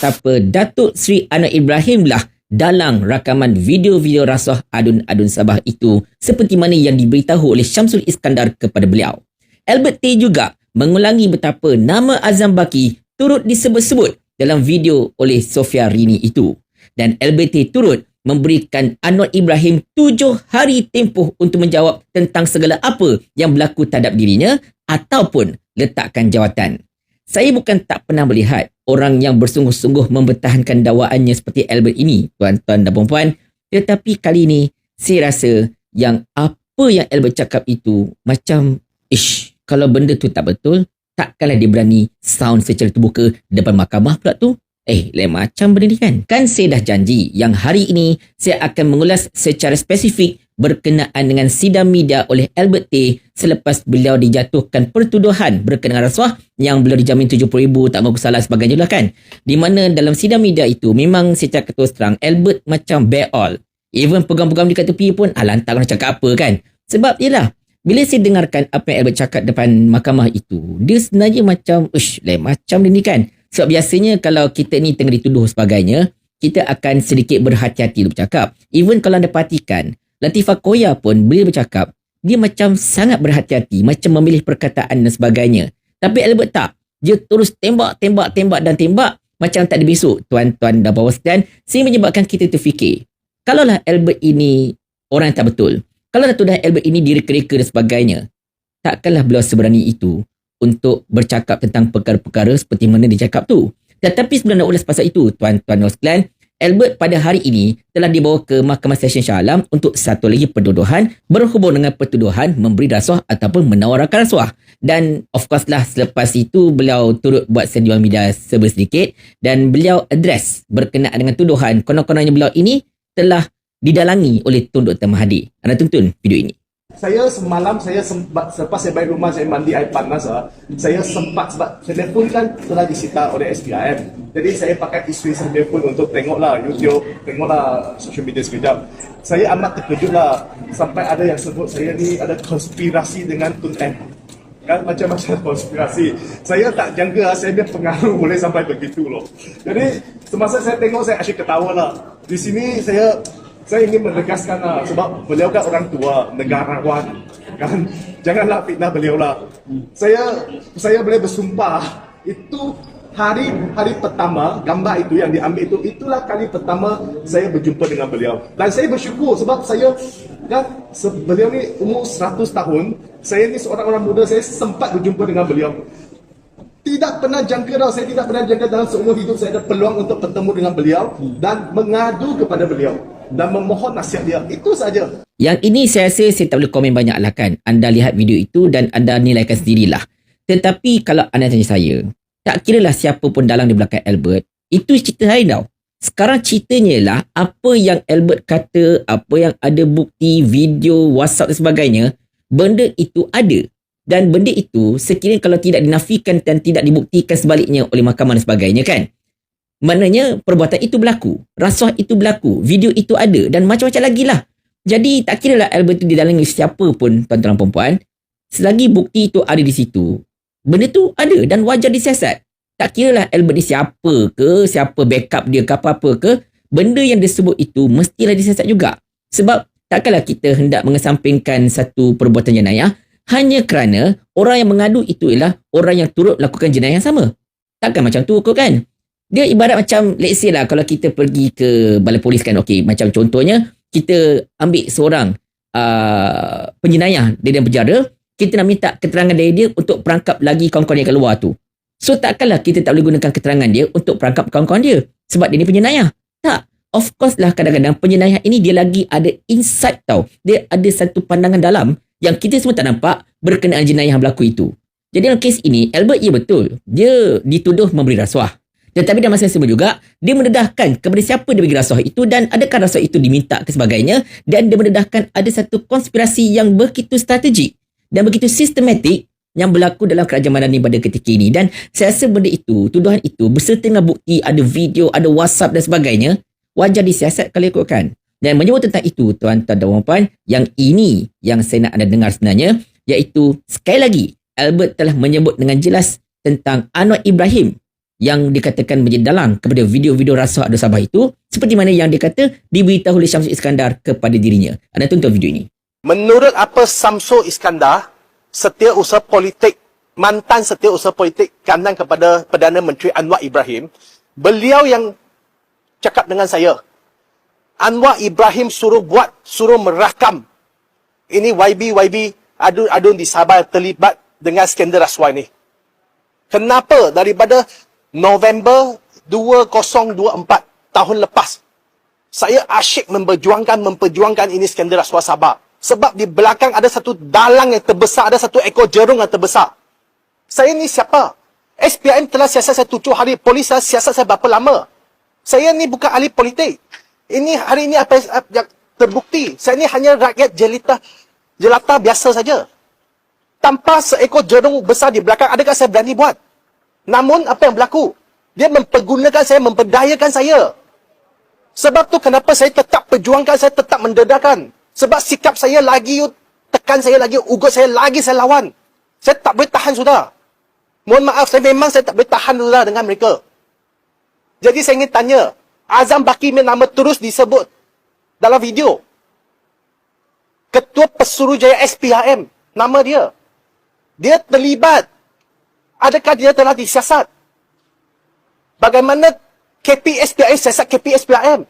betapa Datuk Sri Anwar Ibrahim lah dalam rakaman video-video rasuah adun-adun Sabah itu seperti mana yang diberitahu oleh Syamsul Iskandar kepada beliau. Albert T juga mengulangi betapa nama Azam Baki turut disebut-sebut dalam video oleh Sofia Rini itu. Dan Albert T turut memberikan Anwar Ibrahim tujuh hari tempoh untuk menjawab tentang segala apa yang berlaku terhadap dirinya ataupun letakkan jawatan. Saya bukan tak pernah melihat orang yang bersungguh-sungguh mempertahankan dakwaannya seperti Albert ini, tuan-tuan dan puan-puan. Tetapi kali ini, saya rasa yang apa yang Albert cakap itu macam, ish, kalau benda tu tak betul, takkanlah dia berani sound secara terbuka depan mahkamah pula tu. Eh, lain macam benda ni kan? Kan saya dah janji yang hari ini saya akan mengulas secara spesifik berkenaan dengan sidang media oleh Albert T selepas beliau dijatuhkan pertuduhan berkenaan rasuah yang beliau dijamin RM70,000 tak mahu salah sebagainya lah kan. Di mana dalam sidang media itu memang secara ketua terang Albert macam bear all. Even pegang-pegang di kat tepi pun ah lantak nak cakap apa kan. Sebab ialah bila saya dengarkan apa yang Albert cakap depan mahkamah itu dia sebenarnya macam ush lain macam dia ni kan. Sebab biasanya kalau kita ni tengah dituduh sebagainya kita akan sedikit berhati-hati untuk bercakap. Even kalau anda perhatikan, Latifah Koya pun bila bercakap, dia macam sangat berhati-hati, macam memilih perkataan dan sebagainya. Tapi Albert tak. Dia terus tembak, tembak, tembak dan tembak macam tak ada besok. Tuan-tuan dan bawa sekalian, sehingga menyebabkan kita terfikir. Kalaulah Albert ini orang yang tak betul, kalau dah tuduh Albert ini direka-reka dan sebagainya, takkanlah beliau seberani itu untuk bercakap tentang perkara-perkara seperti mana dia cakap tu. Tetapi sebelum nak ulas pasal itu, tuan-tuan dan sekalian, Albert pada hari ini telah dibawa ke Mahkamah Session Shah Alam untuk satu lagi pertuduhan berhubung dengan pertuduhan memberi rasuah ataupun menawarkan rasuah. Dan of course lah selepas itu beliau turut buat sediaan media serba sedikit dan beliau address berkenaan dengan tuduhan konon-kononnya beliau ini telah didalangi oleh Tun Dr. Mahathir. Anda tonton video ini. Saya semalam saya sempat selepas saya balik rumah saya mandi air panas ah, saya sempat sebab telefon kan telah disita oleh SPIM. Jadi saya pakai saya telefon untuk tengoklah YouTube, tengoklah social media sekejap. Saya amat terkejut lah sampai ada yang sebut saya ni ada konspirasi dengan Tun M. Kan macam-macam konspirasi. Saya tak jangka ah, saya dia pengaruh boleh sampai begitu loh. Jadi semasa saya tengok saya asyik ketawa lah. Di sini saya saya ingin menegaskan lah, sebab beliau kan orang tua, negarawan. Kan? Janganlah fitnah beliau lah. Saya saya boleh bersumpah, itu hari hari pertama, gambar itu yang diambil itu, itulah kali pertama saya berjumpa dengan beliau. Dan saya bersyukur sebab saya, kan, beliau ni umur 100 tahun, saya ni seorang orang muda, saya sempat berjumpa dengan beliau. Tidak pernah jangka tau, saya tidak pernah jangka dalam seumur hidup saya ada peluang untuk bertemu dengan beliau dan mengadu kepada beliau dan memohon nasihat dia. Itu saja. Yang ini saya rasa saya tak boleh komen banyak lah kan. Anda lihat video itu dan anda nilaikan sendirilah. Tetapi kalau anda tanya saya, tak kira lah siapa pun dalam di belakang Albert, itu cerita lain tau. Sekarang ceritanya lah apa yang Albert kata, apa yang ada bukti, video, WhatsApp dan sebagainya, benda itu ada. Dan benda itu sekiranya kalau tidak dinafikan dan tidak dibuktikan sebaliknya oleh mahkamah dan sebagainya kan. Maknanya perbuatan itu berlaku. Rasuah itu berlaku. Video itu ada. Dan macam-macam lagi lah. Jadi tak kira lah Albert itu didalangi siapa pun tuan-tuan perempuan. Selagi bukti itu ada di situ. Benda tu ada dan wajar disiasat. Tak kira lah Albert ni siapa ke, siapa backup dia ke apa-apa ke. Benda yang disebut itu mestilah disiasat juga. Sebab takkanlah kita hendak mengesampingkan satu perbuatan jenayah hanya kerana orang yang mengadu itu ialah orang yang turut lakukan jenayah yang sama. Takkan macam tu kok kan? dia ibarat macam let's say lah kalau kita pergi ke balai polis kan okey macam contohnya kita ambil seorang uh, penjenayah di dalam penjara kita nak minta keterangan dari dia untuk perangkap lagi kawan-kawan yang kat luar tu so takkanlah kita tak boleh gunakan keterangan dia untuk perangkap kawan-kawan dia sebab dia ni penjenayah tak of course lah kadang-kadang penjenayah ini dia lagi ada insight tau dia ada satu pandangan dalam yang kita semua tak nampak berkenaan jenayah yang berlaku itu jadi dalam kes ini Albert ya betul dia dituduh memberi rasuah tetapi dalam masa yang sama juga, dia mendedahkan kepada siapa dia bagi rasuah itu dan adakah rasuah itu diminta ke sebagainya dan dia mendedahkan ada satu konspirasi yang begitu strategik dan begitu sistematik yang berlaku dalam kerajaan Madani pada ketika ini. Dan saya rasa benda itu, tuduhan itu berserta dengan bukti, ada video, ada WhatsApp dan sebagainya, wajar disiasat kalau ikutkan. Dan menyebut tentang itu, tuan-tuan dan puan yang ini yang saya nak anda dengar sebenarnya, iaitu sekali lagi, Albert telah menyebut dengan jelas tentang Anwar Ibrahim yang dikatakan menjadi dalang kepada video-video rasuah Adun Sabah itu seperti mana yang dikata diberitahu oleh Syamsul Iskandar kepada dirinya. Anda tonton video ini. Menurut apa Samsul Iskandar, setiausaha politik, mantan setiausaha politik kanan kepada Perdana Menteri Anwar Ibrahim, beliau yang cakap dengan saya, Anwar Ibrahim suruh buat, suruh merakam. Ini YB-YB adun-adun di Sabah terlibat dengan skandal rasuah ini. Kenapa? Daripada November 2024 tahun lepas saya asyik memperjuangkan memperjuangkan ini skandal rasuah Sabah. Sebab di belakang ada satu dalang yang terbesar ada satu ekor jerung yang terbesar. Saya ni siapa? SPM telah siasat saya tujuh hari polis telah siasat saya berapa lama? Saya ni bukan ahli politik ini hari ini apa yang terbukti saya ni hanya rakyat jelita jelata biasa saja tanpa seekor jerung besar di belakang adakah saya berani buat Namun apa yang berlaku? Dia mempergunakan saya, memperdayakan saya. Sebab tu kenapa saya tetap perjuangkan, saya tetap mendedahkan. Sebab sikap saya lagi, tekan saya lagi, ugut saya lagi, saya lawan. Saya tak boleh tahan sudah. Mohon maaf, saya memang saya tak boleh tahan sudah dengan mereka. Jadi saya ingin tanya, Azam Baki nama terus disebut dalam video. Ketua Pesuruhjaya SPHM, nama dia. Dia terlibat Adakah dia telah disiasat? Bagaimana KPSPIM siasat KPSPIM?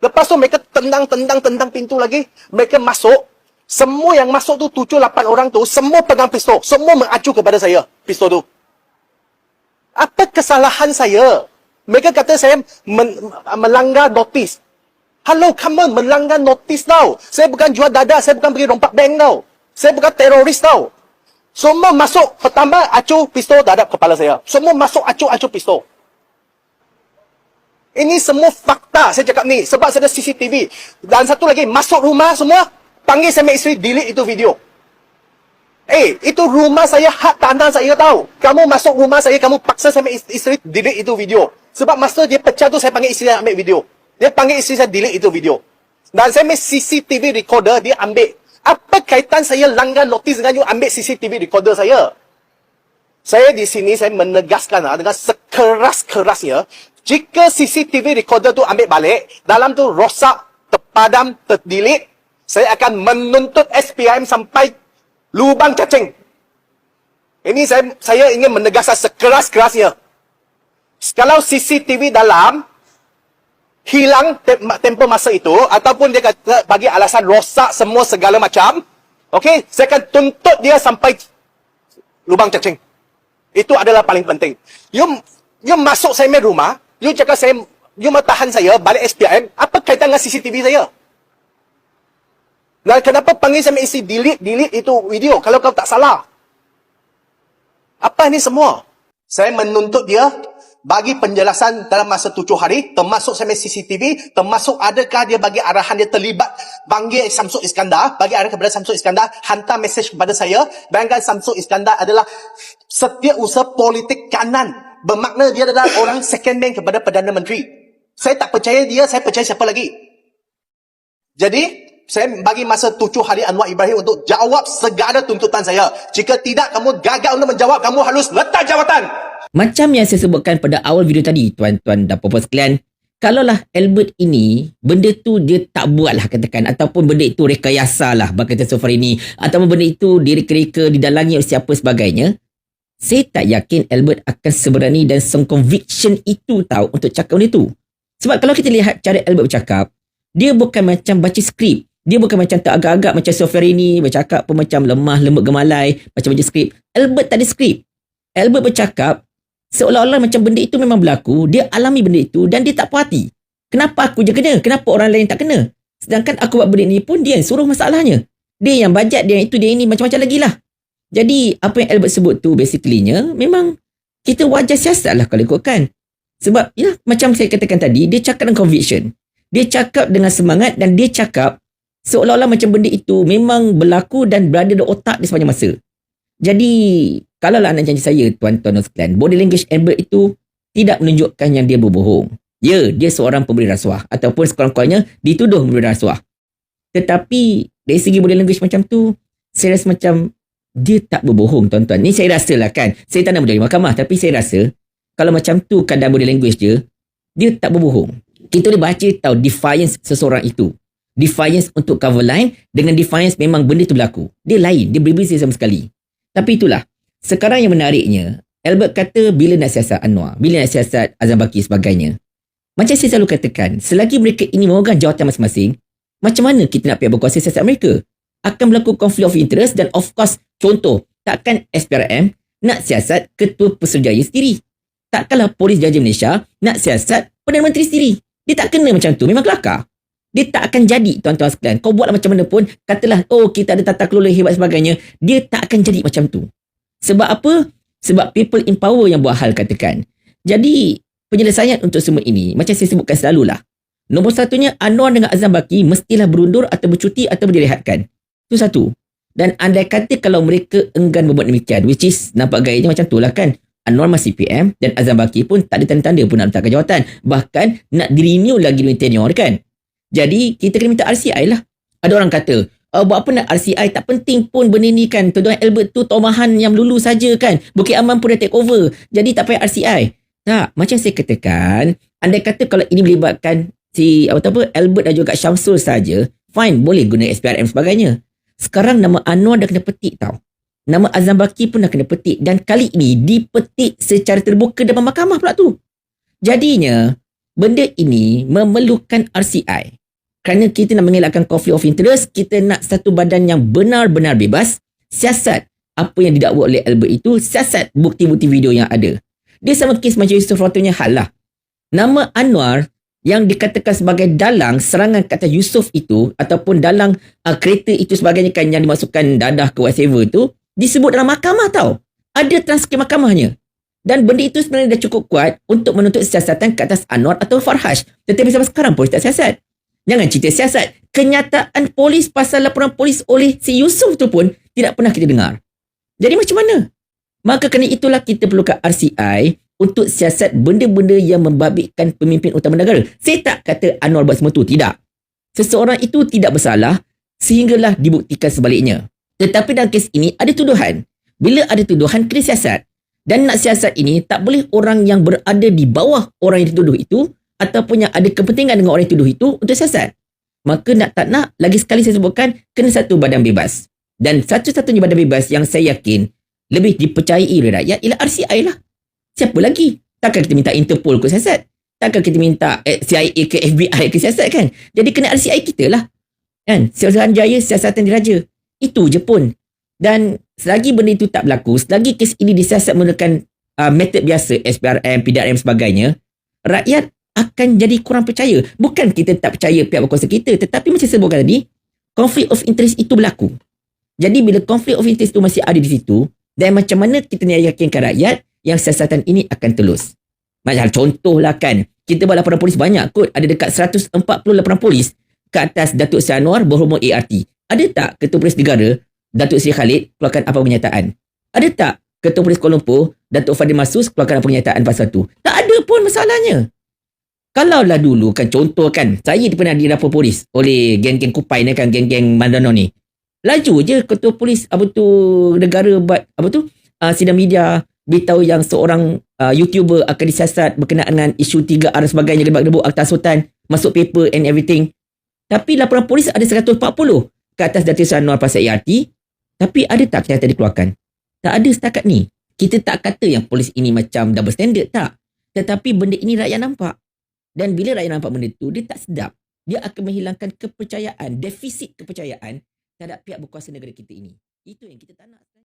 Lepas tu mereka tendang-tendang-tendang pintu lagi. Mereka masuk. Semua yang masuk tu, tujuh, lapan orang tu, semua pegang pistol. Semua mengacu kepada saya, pistol tu. Apa kesalahan saya? Mereka kata saya men melanggar notis. Hello, come on, melanggar notis tau. Saya bukan jual dada, saya bukan pergi rompak bank tau. Saya bukan teroris tau. Semua masuk pertama acu pistol terhadap kepala saya. Semua masuk acu-acu pistol. Ini semua fakta saya cakap ni. Sebab saya ada CCTV. Dan satu lagi, masuk rumah semua, panggil saya isteri, delete itu video. Eh, itu rumah saya, hak tanah saya tahu. Kamu masuk rumah saya, kamu paksa saya isteri, delete itu video. Sebab masa dia pecah tu, saya panggil isteri ambil video. Dia panggil isteri saya, delete itu video. Dan saya ambil CCTV recorder, dia ambil. Apa kaitan saya langgar notis dengan you ambil CCTV recorder saya? Saya di sini saya menegaskan ah, dengan sekeras-kerasnya, jika CCTV recorder tu ambil balik, dalam tu rosak, terpadam, terdilik, saya akan menuntut SPIM sampai lubang cacing. Ini saya saya ingin menegaskan sekeras-kerasnya. Kalau CCTV dalam hilang tempoh masa itu ataupun dia kata bagi alasan rosak semua segala macam okey saya akan tuntut dia sampai lubang cacing. Itu adalah paling penting. You you masuk saya main rumah you cakap saya you mau tahan saya balik SPM apa kaitan dengan CCTV saya? Dan kenapa panggil saya isi delete delete itu video kalau kau tak salah? Apa ini semua? Saya menuntut dia bagi penjelasan dalam masa tujuh hari, termasuk sampai CCTV, termasuk adakah dia bagi arahan dia terlibat panggil Samsung Iskandar, bagi arahan kepada Samsung Iskandar, hantar mesej kepada saya, bayangkan Samsung Iskandar adalah setiausaha politik kanan. Bermakna dia adalah orang second man kepada Perdana Menteri. Saya tak percaya dia, saya percaya siapa lagi. Jadi, saya bagi masa tujuh hari Anwar Ibrahim untuk jawab segala tuntutan saya. Jika tidak, kamu gagal untuk menjawab, kamu harus letak jawatan. Macam yang saya sebutkan pada awal video tadi, tuan-tuan dan puan-puan sekalian, kalaulah Albert ini, benda tu dia tak buat lah katakan, ataupun benda itu rekayasa lah berkata so far ini, ataupun benda itu direka-reka, didalangi oleh siapa sebagainya, saya tak yakin Albert akan seberani dan some conviction itu tahu untuk cakap benda itu. Sebab kalau kita lihat cara Albert bercakap, dia bukan macam baca skrip. Dia bukan macam tak agak-agak macam Sofia ini bercakap pun macam lemah, lembut gemalai, macam baca skrip. Albert tak ada skrip. Albert bercakap seolah-olah macam benda itu memang berlaku, dia alami benda itu dan dia tak puas hati. Kenapa aku je kena? Kenapa orang lain tak kena? Sedangkan aku buat benda ni pun dia yang suruh masalahnya. Dia yang bajet, dia yang itu, dia ini, macam-macam lagi lah. Jadi, apa yang Albert sebut tu basically-nya, memang kita wajar siasat lah kalau ikutkan. Sebab, ya, macam saya katakan tadi, dia cakap dengan conviction. Dia cakap dengan semangat dan dia cakap seolah-olah macam benda itu memang berlaku dan berada di otak dia sepanjang masa. Jadi, kalau lah anak janji saya, tuan-tuan sekalian, body language Albert itu tidak menunjukkan yang dia berbohong. Ya, dia seorang pemberi rasuah ataupun sekurang-kurangnya dituduh memberi rasuah. Tetapi, dari segi body language macam tu, saya rasa macam dia tak berbohong tuan-tuan. Ni saya rasa lah kan. Saya tak nak berdiri mahkamah tapi saya rasa kalau macam tu kadang body language dia, dia tak berbohong. Kita boleh baca tahu defiance seseorang itu. Defiance untuk cover line dengan defiance memang benda tu berlaku. Dia lain, dia berbeza sama sekali. Tapi itulah. Sekarang yang menariknya, Albert kata bila nak siasat Anwar, bila nak siasat Azam Baki sebagainya. Macam saya selalu katakan, selagi mereka ini memegang jawatan masing-masing, macam mana kita nak pihak berkuasa siasat mereka? Akan berlaku konflik of interest dan of course, contoh, takkan SPRM nak siasat Ketua Pesuruhjaya sendiri. Takkanlah Polis Jaja Malaysia nak siasat Perdana Menteri sendiri. Dia tak kena macam tu, memang kelakar. Dia tak akan jadi tuan-tuan sekalian. Kau buatlah macam mana pun, katalah, oh kita ada tata kelola hebat sebagainya. Dia tak akan jadi macam tu. Sebab apa? Sebab people in power yang buat hal katakan. Jadi, penyelesaian untuk semua ini, macam saya sebutkan selalulah. Nombor satunya, Anwar dengan Azam Baki mestilah berundur atau bercuti atau direhatkan. Itu satu. Dan andai kata kalau mereka enggan membuat demikian, which is nampak gayanya macam tu lah kan. Anwar masih PM dan Azam Baki pun tak ada tanda-tanda pun nak letakkan jawatan. Bahkan nak di-renew lagi dunia tenure kan. Jadi kita kena minta RCI lah. Ada orang kata, oh, buat apa nak RCI? Tak penting pun benda ni kan. Tuan Albert tu tomahan yang lulu saja kan. Bukit Aman pun dah take over. Jadi tak payah RCI. Tak, macam saya katakan, andai kata kalau ini melibatkan si apa apa Albert dan juga Syamsul saja, fine, boleh guna SPRM sebagainya. Sekarang nama Anwar dah kena petik tau. Nama Azam Baki pun dah kena petik dan kali ini dipetik secara terbuka depan mahkamah pula tu. Jadinya, benda ini memerlukan RCI. Kerana kita nak mengelakkan conflict of interest, kita nak satu badan yang benar-benar bebas, siasat apa yang didakwa oleh Albert itu, siasat bukti-bukti video yang ada. Dia sama kes macam Yusuf Rotunya hal lah. Nama Anwar yang dikatakan sebagai dalang serangan kata Yusuf itu ataupun dalang uh, kereta itu sebagainya kan yang dimasukkan dadah ke whatever tu disebut dalam mahkamah tau. Ada transkrip mahkamahnya. Dan benda itu sebenarnya dah cukup kuat untuk menuntut siasatan ke atas Anwar atau Farhash. Tetapi sampai sekarang polis tak siasat. Jangan cerita siasat. Kenyataan polis pasal laporan polis oleh si Yusuf tu pun tidak pernah kita dengar. Jadi macam mana? Maka kerana itulah kita perlukan RCI untuk siasat benda-benda yang membabitkan pemimpin utama negara. Saya tak kata Anwar buat semua tu. Tidak. Seseorang itu tidak bersalah sehinggalah dibuktikan sebaliknya. Tetapi dalam kes ini ada tuduhan. Bila ada tuduhan, kena siasat. Dan nak siasat ini, tak boleh orang yang berada di bawah orang yang dituduh itu ataupun yang ada kepentingan dengan orang dituduh itu untuk siasat. Maka nak tak nak, lagi sekali saya sebutkan, kena satu badan bebas. Dan satu-satunya badan bebas yang saya yakin lebih dipercayai oleh rakyat ialah RCI lah. Siapa lagi? Takkan kita minta Interpol ke siasat? Takkan kita minta eh, CIA ke FBI ke siasat kan? Jadi kena RCI kita lah. Kan? Siasatan jaya, siasatan diraja. Itu je pun. Dan selagi benda itu tak berlaku, selagi kes ini disiasat menggunakan uh, metod biasa, SPRM, PDRM sebagainya, rakyat akan jadi kurang percaya. Bukan kita tak percaya pihak berkuasa kita, tetapi macam saya sebutkan tadi, conflict of interest itu berlaku. Jadi bila conflict of interest itu masih ada di situ, dan macam mana kita nak yakinkan rakyat yang siasatan ini akan telus. Macam contohlah kan, kita buat laporan polis banyak kot, ada dekat 140 laporan polis ke atas Datuk Sianwar berhubung ART. Ada tak Ketua Polis Negara Datuk Seri Khalid keluarkan apa pernyataan? Ada tak Ketua Polis Kuala Lumpur, Datuk Fadil Masus keluarkan apa pernyataan pasal tu? Tak ada pun masalahnya. Kalaulah dulu kan contoh kan, saya pernah dirapor polis oleh geng-geng Kupai ni kan, geng-geng Mandano ni. Laju je Ketua Polis apa tu negara buat apa tu uh, sidang media beritahu yang seorang uh, YouTuber akan disiasat berkenaan dengan isu 3R dan sebagainya lebak-lebuk Akta Sultan masuk paper and everything. Tapi laporan polis ada 140 ke atas Datuk Sanwar pasal ART tapi ada tak kenyataan dikeluarkan? Tak ada setakat ni. Kita tak kata yang polis ini macam double standard, tak. Tetapi benda ini rakyat nampak. Dan bila rakyat nampak benda itu, dia tak sedap. Dia akan menghilangkan kepercayaan, defisit kepercayaan terhadap pihak berkuasa negara kita ini. Itu yang kita tak nak.